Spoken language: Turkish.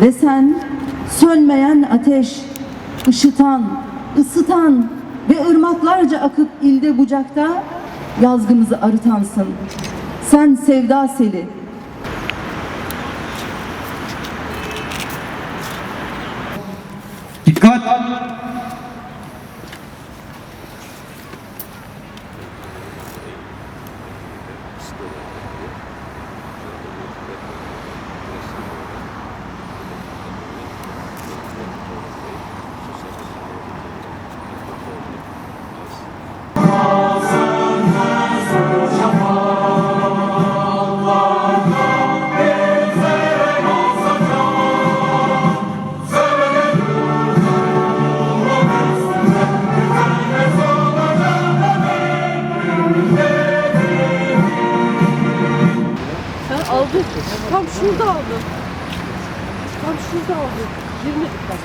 Ve sen sönmeyen ateş, ışıtan, ısıtan ve ırmaklarca akıp ilde bucakta yazgımızı arıtansın. Sen sevda seli, Dikkat! Sen aldın. Tam şurada aldın. Tam şurada aldın. 20 dakika.